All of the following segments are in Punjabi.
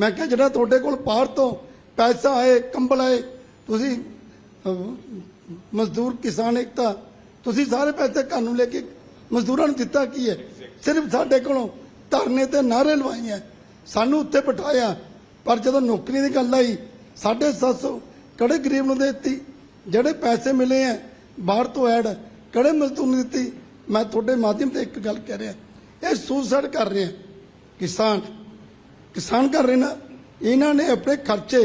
ਮੈਂ ਕਿਹਾ ਜਿਹੜਾ ਤੁਹਾਡੇ ਕੋਲ ਬਾਹਰ ਤੋਂ ਪੈਸਾ ਆਏ, ਕੰਬਲ ਆਏ, ਤੁਸੀਂ ਮਜ਼ਦੂਰ, ਕਿਸਾਨ, ਏਕਤਾ, ਤੁਸੀਂ ਸਾਰੇ ਪੈਸੇ ਘਰ ਨੂੰ ਲੈ ਕੇ ਮਜ਼ਦੂਰਾਂ ਨੂੰ ਦਿੱਤਾ ਕੀ ਹੈ? ਸਿਰਫ ਸਾਡੇ ਕੋਲੋਂ ਧਰਨੇ ਤੇ ਨਾਰੇ ਲਵਾਈਆਂ ਸਾਨੂੰ ਉੱਥੇ ਬਿਠਾਇਆ। ਪਰ ਜਦੋਂ ਨੌਕਰੀ ਦੀ ਗੱਲ ਆਈ 750 ਕਿਹੜੇ ਗਰੀਬ ਨੂੰ ਦੇ ਦਿੱਤੀ? ਜਿਹੜੇ ਪੈਸੇ ਮਿਲੇ ਆ, ਬਾਹਰ ਤੋਂ ਐਡ, ਕਿਹੜੇ ਮਜ਼ਦੂਰ ਨੂੰ ਦਿੱਤੀ? ਮੈਂ ਤੁਹਾਡੇ ਮਾਧਿਅਮ ਤੇ ਇੱਕ ਗੱਲ ਕਹਿ ਰਿਹਾ। ਇਹ ਸੁਸਾਈਡ ਕਰ ਰਿਹਾ ਕਿਸਾਨ ਕਿਸਾਨ ਕਰ ਰਹੇ ਨਾ ਇਹਨਾਂ ਨੇ ਆਪਣੇ ਖਰਚੇ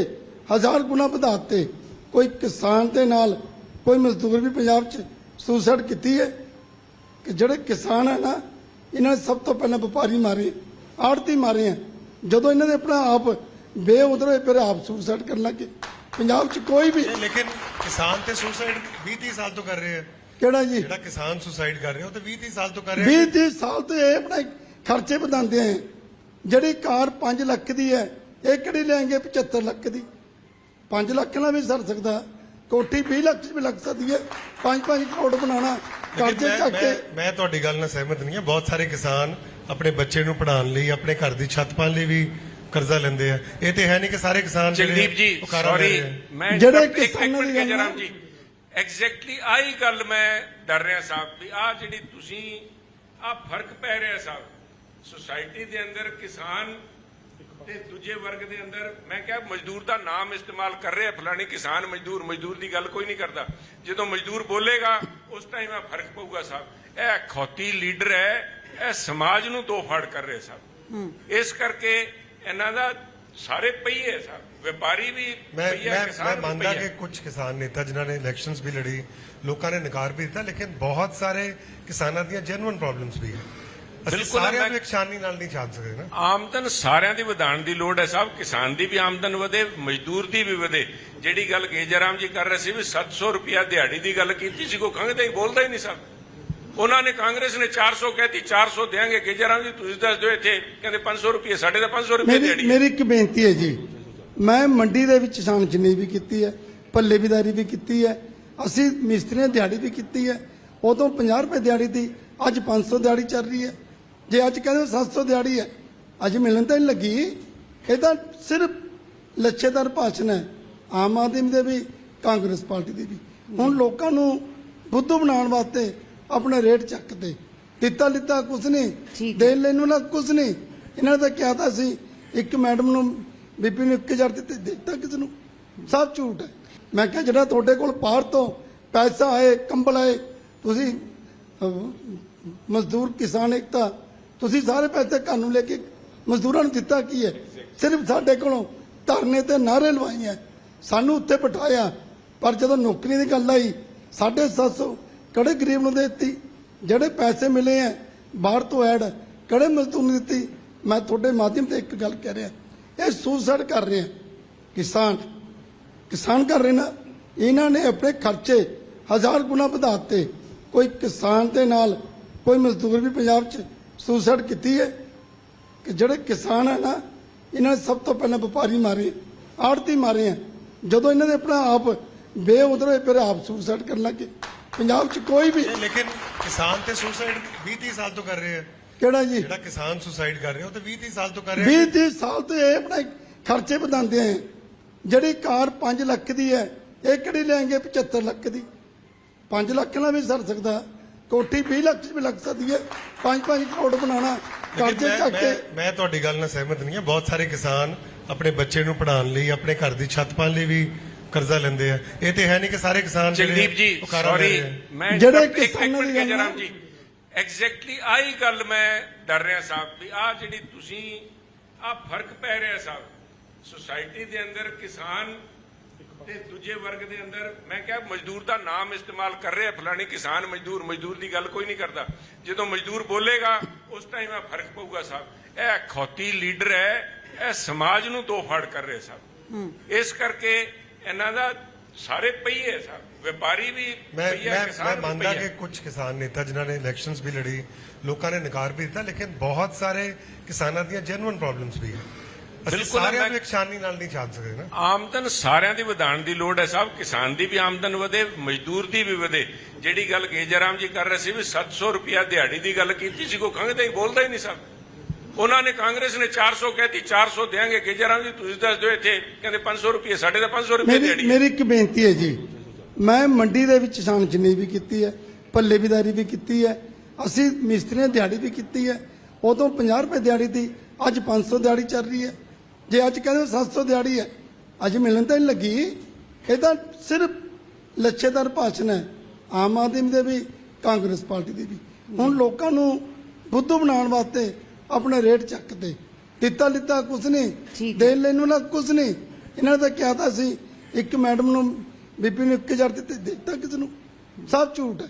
ਹਜ਼ਾਰ ਗੁਣਾ ਵਧਾ ਦਿੱਤੇ। ਕੋਈ ਕਿਸਾਨ ਦੇ ਨਾਲ ਕੋਈ ਮਜ਼ਦੂਰ ਵੀ ਪੰਜਾਬ 'ਚ ਸੁਸਾਈਡ ਕੀਤੀ ਹੈ ਕਿ ਜਿਹੜੇ ਕਿਸਾਨ ਹੈ ਨਾ ਇਹਨਾਂ ਨੇ ਸਭ ਤੋਂ ਪਹਿਲਾਂ ਵਪਾਰੀ ਮਾਰੇ ਆੜਤੀ ਮਾਰੇ ਆ। ਜਦੋਂ ਇਹਨਾਂ ਨੇ ਆਪਣਾ ਆਪ ਬੇਉਦਰ ਹੋਏ ਫਿਰ ਆਪ ਸੁਸਾਈਡ ਕਰਨ ਲੱਗੇ ਪੰਜਾਬ 'ਚ ਕੋਈ ਵੀ ਲੇਕਿਨ ਕਿਸਾਨ ਤੇ ਸੁਸਾਈਡ 20 30 ਸਾਲ ਤੋਂ ਕਰ ਰਹੇ ਆ। ਕਿਹੜਾ ਜੀ? ਜਿਹੜਾ ਕਿਸਾਨ ਸੁਸਾਈਡ ਕਰ ਰਿਹਾ ਉਹ ਤੇ 20 30 ਸਾਲ ਤੋਂ ਕਰ ਰਿਹਾ। 20 30 ਸਾਲ ਤੋਂ ਇਹ ਆਪਣੇ ਖਰਚੇ ਵਧਾਉਂਦੇ ਆ। ਜਿਹੜੀ ਕਾਰ 5 ਲੱਖ ਦੀ ਹੈ ਇਹ ਕਿਹੜੀ ਲੈਣਗੇ 75 ਲੱਖ ਦੀ। 5 ਲੱਖ ਨਾਲ ਵੀ ਸਰ ਸਕਦਾ। ਕੋਠੀ 20 ਲੱਖ ਚ ਵੀ ਲੱਗ ਸਕਦੀ ਹੈ। 5-5 ਕਰੋੜ ਬਣਾਉਣਾ। ਕਰਜ਼ੇ ਚੱਕ ਕੇ ਮੈਂ- ਮੈਂ ਤੁਹਾਡੀ ਗੱਲ ਨਾਲ ਸਹਿਮਤ ਨਹੀਂ ਹਾਂ। ਬਹੁਤ ਸਾਰੇ ਕਿਸਾਨ ਆਪਣੇ ਬੱਚੇ ਨੂੰ ਪੜ੍ਹਾਉਣ ਲਈ ਆਪਣੇ ਘਰ ਦੀ ਛੱਤ ਪਾਉਣ ਲਈ ਵੀ ਕਰਜ਼ਾ ਲੈਂਦੇ ਆ। ਇਹ ਤੇ ਹੈ ਨਹੀਂ ਕਿ ਸਾਰੇ ਕਿਸਾਨ ਜਿਹੜੇ ਜਗਦੀਪ ਜੀ ਸੌਰੀ। ਮੈਂ ਜਿਹੜੇ ਕਿਸਾਨਾਂ ਦੀ ਗੱਲ ਜੀ। ਐਗਜ਼ੈਕਟਲੀ ਆਹੀ ਗੱਲ ਮੈਂ ਡਰ ਰਿਹਾ ਸਾਹਿਬ ਵੀ ਆ ਜਿਹੜੀ ਤੁਸੀਂ ਆ ਫ਼ਰਕ ਪੈ ਰਿਹਾ ਸਾਹਿਬ ਸੁਸਾਇਟੀ ਦੇ ਅੰਦਰ ਕਿਸਾਨ ਤੇ ਦੂਜੇ ਵਰਗ ਦੇ ਅੰਦਰ ਮੈਂ ਕਿਹਾ ਮਜ਼ਦੂਰ ਦਾ ਨਾਮ ਇਸਤੇਮਾਲ ਕਰ ਰਿਹਾ ਫਲਾਣੀ ਕਿਸਾਨ ਮਜ਼ਦੂਰ ਮਜ਼ਦੂਰ ਦੀ ਗੱਲ ਕੋਈ ਨਹੀਂ ਕਰਦਾ। ਜਦੋਂ ਮਜ਼ਦੂਰ ਬੋਲੇਗਾ ਉਸ ਟਾਈਮ ਆ ਫ਼ਰਕ ਪਊਗਾ ਸਾਹਿਬ ਇਹ ਖੌਤੀ ਲੀਡਰ ਹੈ ਇਹ ਸਮਾਜ ਨੂੰ ਦੋ ਫੜ ਕਰ ਰਿਹਾ ਸਾਹਿਬ ਇਸ ਕਰਕੇ ਇਹਨਾਂ ਦਾ ਸਾਰੇ ਪਈਏ ਸਾਹਿਬ ਵਪਾਰੀ ਵੀ ਮੈਂ ਮੈਂ ਕਿਸਾਨ ਮੈਂ ਵੀ ਮੰਨਦਾ। ਕਿ ਕੁਝ ਕਿਸਾਨ ਨੇਤਾ ਜਿਨ੍ਹਾਂ ਨੇ ਇਲੈਕਸ਼ਨਸ ਵੀ ਲੜੀ ਲੋਕਾਂ ਨੇ ਨਕਾਰ ਵੀ ਦਿੱਤਾ ਲੇਕਿਨ ਬਹੁਤ ਸਾਰੇ ਕਿਸਾਨਾਂ ਦੀਆਂ ਜੈਨੂਇਨ ਪ੍ਰੋਬਲਮਸ ਵੀ ਹੈ। ਬਿਲਕੁਲ, ਸਾਰਿਆਂ ਨੂੰ ਇੱਕ ਨਾਲ ਨਹੀਂ ਚੱਲ ਸਕਦੇ ਨਾ। ਆਮਦਨ ਸਾਰਿਆਂ ਦੀ ਵਧਾਉਣ ਦੀ ਲੋੜ ਹੈ ਸਾਹਿਬ ਕਿਸਾਨ ਦੀ ਵੀ ਆਮਦਨ ਵਧੇ ਮਜ਼ਦੂਰ ਦੀ ਵੀ ਵਧੇ। ਜਿਹੜੀ ਗੱਲ ਗੇਜਰਾਮ ਜੀ ਕਰ ਰਹੇ ਸੀ ਵੀ 700 ਰੁਪਿਆ ਦਿਹਾੜੀ ਦੀ ਗੱਲ ਕੀਤੀ ਸੀ ਕੋ ਖੰਗਦਾ ਹੀ ਬੋਲਦਾ ਹੀ ਨਹੀਂ ਸਾਹਿਬ ਉਹਨਾਂ ਨੇ ਕਾਂਗਰਸ ਨੇ 400 ਕਹਿਤੀ 400 ਦੇਾਂਗੇ ਗੇਜਰਾਮ ਜੀ ਤੁਸੀਂ ਦੱਸ ਦਿਓ ਇੱਥੇ ਕਹਿੰਦੇ 500 ਰੁਪਏ ਸਾਡੇ ਤਾਂ 500 ਰੁਪਏ ਹੈ। ਮੇਰੀ ਇੱਕ ਬੇਨਤੀ ਹੈ ਜੀ। ਮੈਂ ਮੰਡੀ ਦੇ ਵਿੱਚ ਸ਼ਾਨ ਚਨੀ ਵੀ ਕੀਤੀ ਹੈ ਪੱਲੇਬੀਦਾਰੀ ਵੀ ਕੀਤੀ ਹੈ ਅਸੀਂ ਮਿਸਤਰੀਆਂ ਦਿਹਾੜੀ ਵੀ ਕੀਤੀ ਹੈ ਉਦੋਂ 50 ਰੁਪਏ ਦਿਹਾੜੀ ਦੀ ਅੱਜ 500 ਦਿਹਾੜੀ ਚੱਲ ਰਹੀ ਹੈ। ਜੇ ਅੱਜ ਕਹਿੰਦੇ 700 ਦਿਹਾੜੀ ਹੈ ਅੱਜ ਮਿਲਣ ਤਾਂ ਨਹੀਂ ਲੱਗੀ। ਇਹ ਤਾਂ ਸਿਰਫ ਲੱਛੇਦਾਰ ਭਾਸ਼ਣ ਹੈ ਆਮ ਆਦਮੀ ਦੇ ਵੀ ਕਾਂਗਰਸ ਪਾਰਟੀ ਦੇ ਵੀ। ਹੁਣ ਲੋਕਾਂ ਨੂੰ ਬੁੱਧੂ ਬਣਾਉਣ ਵਾਸਤੇ ਆਪਣੇ ਰੇਟ ਚੱਕਦੇ। ਦਿੱਤਾ ਲਿੱਤਾ ਕੁਛ ਨਹੀਂ ਦੇਣ ਲੈਣ ਨੂੰ ਨਾ ਕੁਛ ਨਹੀਂ। ਇਹਨਾਂ ਨੇ ਤਾਂ ਕਿਹਾ ਤਾਂ ਸੀ ਇੱਕ ਮੈਡਮ ਨੂੰ ਬੀਬੀ ਨੂੰ 1000 ਦਿੱਤੇ ਦਿੱਤਾ ਕਿਸ ਨੂੰ। ਸਭ ਝੂਠ ਹੈ। ਮੈਂ ਕਿਹਾ ਜਿਹੜਾ ਤੁਹਾਡੇ ਕੋਲ ਬਾਹਰ ਤੋਂ ਪੈਸਾ ਆਏ ਕੰਬਲ ਆਏ ਤੁਸੀਂ ਮਜ਼ਦੂਰ ਕਿਸਾਨ ਏਕਤਾ ਤੁਸੀਂ ਸਾਰੇ ਪੈਸੇ ਘਰ ਨੂੰ ਲੈ ਕੇ ਮਜ਼ਦੂਰਾਂ ਨੂੰ ਦਿੱਤਾ ਕੀ ਹੈ? ਸਿਰਫ ਸਾਡੇ ਕੋਲੋਂ ਧਰਨੇ ਤੇ ਨਾਰੇ ਲਵਾਈਆਂ। ਸਾਨੂੰ ਉੱਥੇ ਬਿਠਾਇਆ। ਪਰ ਜਦੋਂ ਨੌਕਰੀ ਦੀ ਗੱਲ ਆਈ 750 ਕਿਹੜੇ ਗਰੀਬ ਨੂੰ ਦਿੱਤੀ? ਜਿਹੜੇ ਪੈਸੇ ਮਿਲੇ ਆ ਬਾਹਰ ਤੋਂ ਐਡ ਕਿਹੜੇ ਮਜ਼ਦੂਰ ਨੂੰ ਦਿੱਤੀ? ਮੈਂ ਤੁਹਾਡੇ ਮਾਧਿਅਮ ਤੇ ਇੱਕ ਗੱਲ ਕਹਿ ਰਿਹਾ। ਇਹ ਸੁਸਾਈਡ ਕਰ ਰਹੇ ਆ ਕਿਸਾਨ ਕਿਸਾਨ ਕਰ ਰਹੇ ਨਾ। ਇਹਨਾਂ ਨੇ ਆਪਣੇ ਖਰਚੇ ਹਜ਼ਾਰ ਗੁਣਾ ਵਧਾਤੇ ਕੋਈ ਕਿਸਾਨ ਦੇ ਨਾਲ, ਕੋਈ ਮਜ਼ਦੂਰ ਵੀ ਪੰਜਾਬ 'ਚ ਸੁਸਾਈਡ ਕੀਤੀ ਹੈ ਕਿ ਜਿਹੜੇ ਕਿਸਾਨ ਹੈ ਨਾ ਇਹਨਾਂ ਨੇ ਸਭ ਤੋਂ ਪਹਿਲਾਂ ਵਪਾਰੀ ਮਾਰੇ ਆੜਤੀ ਮਾਰੇ ਆ। ਜਦੋਂ ਇਹਨਾਂ ਨੇ ਆਪਣਾ ਆਪ ਬੇਉਦਰ ਫਿਰ ਆਪ ਸੁਸਾਈਡ ਕਰਨ ਲੱਗੇ ਪੰਜਾਬ 'ਚ ਕੋਈ ਵੀ ਲੇਕਿਨ ਕਿਸਾਨ ਤੇ ਸੁਸਾਈਡ 20 30 ਸਾਲ ਤੋਂ ਕਰ ਰਹੇ ਆ। ਕਿਹੜਾ ਜੀ? ਜਿਹੜਾ ਕਿਸਾਨ ਸੁਸਾਈਡ ਕਰ ਰਿਹਾ ਉਹ ਤੇ 20 30 ਸਾਲ ਤੋਂ ਕਰ ਰਿਹਾ। 20 30 ਸਾਲ ਤੋਂ ਇਹ ਆਪਣੇ ਖਰਚੇ ਵਧਾਉਂਦੇ ਆ। ਜਿਹੜੀ ਕਾਰ 5 ਲੱਖ ਦੀ ਹੈ ਇਹ ਕਿਹੜੀ ਲੈਣਗੇ 75 ਲੱਖ ਦੀ। 5 ਲੱਖ ਨਾਲ ਵੀ ਸਰ ਸਕਦਾ। ਕੋਠੀ 20 ਲੱਖ ਚ ਵੀ ਲੱਗ ਸਕਦੀ ਹੈ। 5-5 ਕਰੋੜ ਬਣਾਉਣਾ ਕਰਜ਼ੇ ਮੈਂ- ਚੱਕ ਕੇ। ਮੈਂ- ਮੈਂ ਤੁਹਾਡੀ ਗੱਲ ਨਾਲ ਸਹਿਮਤ ਨਹੀਂ ਹਾਂ। ਬਹੁਤ ਸਾਰੇ ਕਿਸਾਨ ਆਪਣੇ ਬੱਚੇ ਨੂੰ ਪੜ੍ਹਾਉਣ ਲਈ ਆਪਣੇ ਘਰ ਦੀ ਛੱਤ ਪਾਉਣ ਲਈ ਵੀ ਕਰਜ਼ਾ ਲੈਂਦੇ ਆ। ਇਹ ਤੇ ਹੈ ਨਹੀਂ ਕਿ ਸਾਰੇ ਕਿਸਾਨ ਜਿਹੜੇ ਜਗਦੀਪ ਜੀ ਸੌਰੀ ਰਹੇ ਆ। ਮੈਂ ਜਿਹੜੇ ਕਿਸਾਨਾਂ ਦੀ ਗੱਲ ਜਰਾਮ ਨਾ- ਜੀ। ਐਗਜ਼ੈਕਟਲੀ ਆਹੀ ਗੱਲ ਮੈਂ ਡਰ ਰਿਹਾ ਸਾਹਿਬ ਵੀ ਆ ਜਿਹੜੀ ਤੁਸੀਂ ਆ ਫ਼ਰਕ ਪੈ ਰਿਹਾ ਸਾਹਿਬ। ਸੁਸਾਇਟੀ ਦੇ ਅੰਦਰ ਕਿਸਾਨ ਤੇ ਦੂਜੇ ਵਰਗ ਦੇ ਅੰਦਰ ਮੈਂ ਕਿਹਾ ਮਜ਼ਦੂਰ ਦਾ ਨਾਮ ਇਸਤੇਮਾਲ ਕਰ ਰਿਹਾ ਫਲਾਣੀ ਕਿਸਾਨ ਮਜ਼ਦੂਰ ਮਜ਼ਦੂਰ ਦੀ ਗੱਲ ਕੋਈ ਨਹੀਂ ਕਰਦਾ। ਜਦੋਂ ਮਜ਼ਦੂਰ ਬੋਲੇਗਾ ਉਸ ਟਾਈਮ ਆ ਫ਼ਰਕ ਪਊਗਾ ਸਾਹਿਬ ਇਹ ਖੌਤੀ ਲੀਡਰ ਹੈ ਇਹ ਸਮਾਜ ਨੂੰ ਦੋ ਫੜ ਕਰ ਰਿਹਾ ਸਾਹਿਬ ਇਸ ਕਰਕੇ ਇਹਨਾਂ ਦਾ ਸਾਰੇ ਪਈਏ ਸਾਹਿਬ ਵਪਾਰੀ ਵੀ ਮੈਂ ਮੈਂ ਮੰਨਦਾ। ਕਿ ਕੁਝ ਕਿਸਾਨ ਨੇਤਾ ਜਿਨ੍ਹਾਂ ਨੇ ਇਲੈਕਸ਼ਨਸ ਵੀ ਲੜੀ ਲੋਕਾਂ ਨੇ ਨਕਾਰ ਵੀ ਦਿੱਤਾ ਲੇਕਿਨ ਬਹੁਤ ਸਾਰੇ ਕਿਸਾਨਾਂ ਦੀਆਂ ਜੈਨੂਇਨ ਪ੍ਰੋਬਲਮਸ ਵੀ ਹੈ। ਬਿਲਕੁਲ, ਸਾਰਿਆਂ ਨੂੰ ਇੱਕ ਨਾਲ ਨਹੀਂ ਚੱਲ ਸਕਦੇ ਨਾ। ਆਮਦਨ ਸਾਰਿਆਂ ਦੀ ਵਧਾਉਣ ਦੀ ਲੋੜ ਹੈ ਸਾਹਿਬ ਕਿਸਾਨ ਦੀ ਵੀ ਆਮਦਨ ਵਧੇ ਮਜ਼ਦੂਰ ਦੀ ਵੀ ਵਧੇ। ਜਿਹੜੀ ਗੱਲ ਗੇਜਰਾਮ ਜੀ ਕਰ ਰਹੇ ਸੀ ਵੀ 700 ਰੁਪਿਆ ਦਿਹਾੜੀ ਦੀ ਗੱਲ ਕੀਤੀ ਸੀ ਕੋ ਖੰਗਦਾ ਹੀ ਬੋਲਦਾ ਹੀ ਨਹੀਂ ਸਾਹਿਬ ਉਹਨਾਂ ਨੇ ਕਾਂਗਰਸ ਨੇ 400 ਕਹਿਤੀ 400 ਦੇਾਂਗੇ ਗੇਜਰਾਂ ਜੀ ਤੁਸੀਂ ਦੱਸ ਦਿਓ ਇੱਥੇ ਕਹਿੰਦੇ 500 ਰੁਪਏ ਸਾਡੇ ਤਾਂ 500 ਰੁਪਏ ਮੇਰੀ ਦੇਣੀ ਮੇਰੀ ਇੱਕ ਬੇਨਤੀ ਹੈ ਜੀ। ਮੈਂ ਮੰਡੀ ਦੇ ਵਿੱਚ ਕਿਸਾਨ ਜਿੰਨੀ ਵੀ ਕੀਤੀ ਹੈ ਪੱਲੇਦਾਰੀ ਵੀ ਕੀਤੀ ਹੈ ਅਸੀਂ ਮਿਸਤਰੀਆਂ ਦਿਹਾੜੀ ਵੀ ਕੀਤੀ ਹੈ ਉਦੋਂ 50 ਰੁਪਏ ਦਿਹਾੜੀ ਸੀ ਅੱਜ 500 ਦਿਹਾੜੀ ਚੱਲ ਰਹੀ ਹੈ। ਜੇ ਅੱਜ ਕਹਿੰਦੇ 700 ਦਿਹਾੜੀ ਹੈ ਅੱਜ ਮਿਲਣ ਤਾਂ ਨਹੀਂ ਲੱਗੀ। ਇਹ ਤਾਂ ਸਿਰਫ ਲੱਛੇਦਾਰ ਭਾਸ਼ਣ ਹੈ ਆਮ ਆਦਮੀ ਦੇ ਵੀ ਕਾਂਗਰਸ ਪਾਰਟੀ ਦੇ ਵੀ। ਹੁਣ ਲੋਕਾਂ ਨੂੰ ਬੁੱਧੂ ਬਣਾਉਣ ਵਾਸਤੇ ਆਪਣੇ ਰੇਟ ਚੱਕਦੇ ਦਿੱਤਾ ਲਿੱਤਾ ਕੁਛ ਨਹੀਂ ਦੇਣ ਲੈਣ ਨੂੰ ਨਾ ਕੁਛ ਨਹੀਂ। ਇਹਨਾਂ ਨੇ ਤਾਂ ਕਿਹਾ ਤਾਂ ਸੀ ਇੱਕ ਮੈਡਮ ਨੂੰ ਬੀਬੀ ਨੂੰ 1000 ਦਿੱਤੇ ਦਿੱਤਾ ਕਿਸ ਨੂੰ। ਸਭ ਝੂਠ ਹੈ।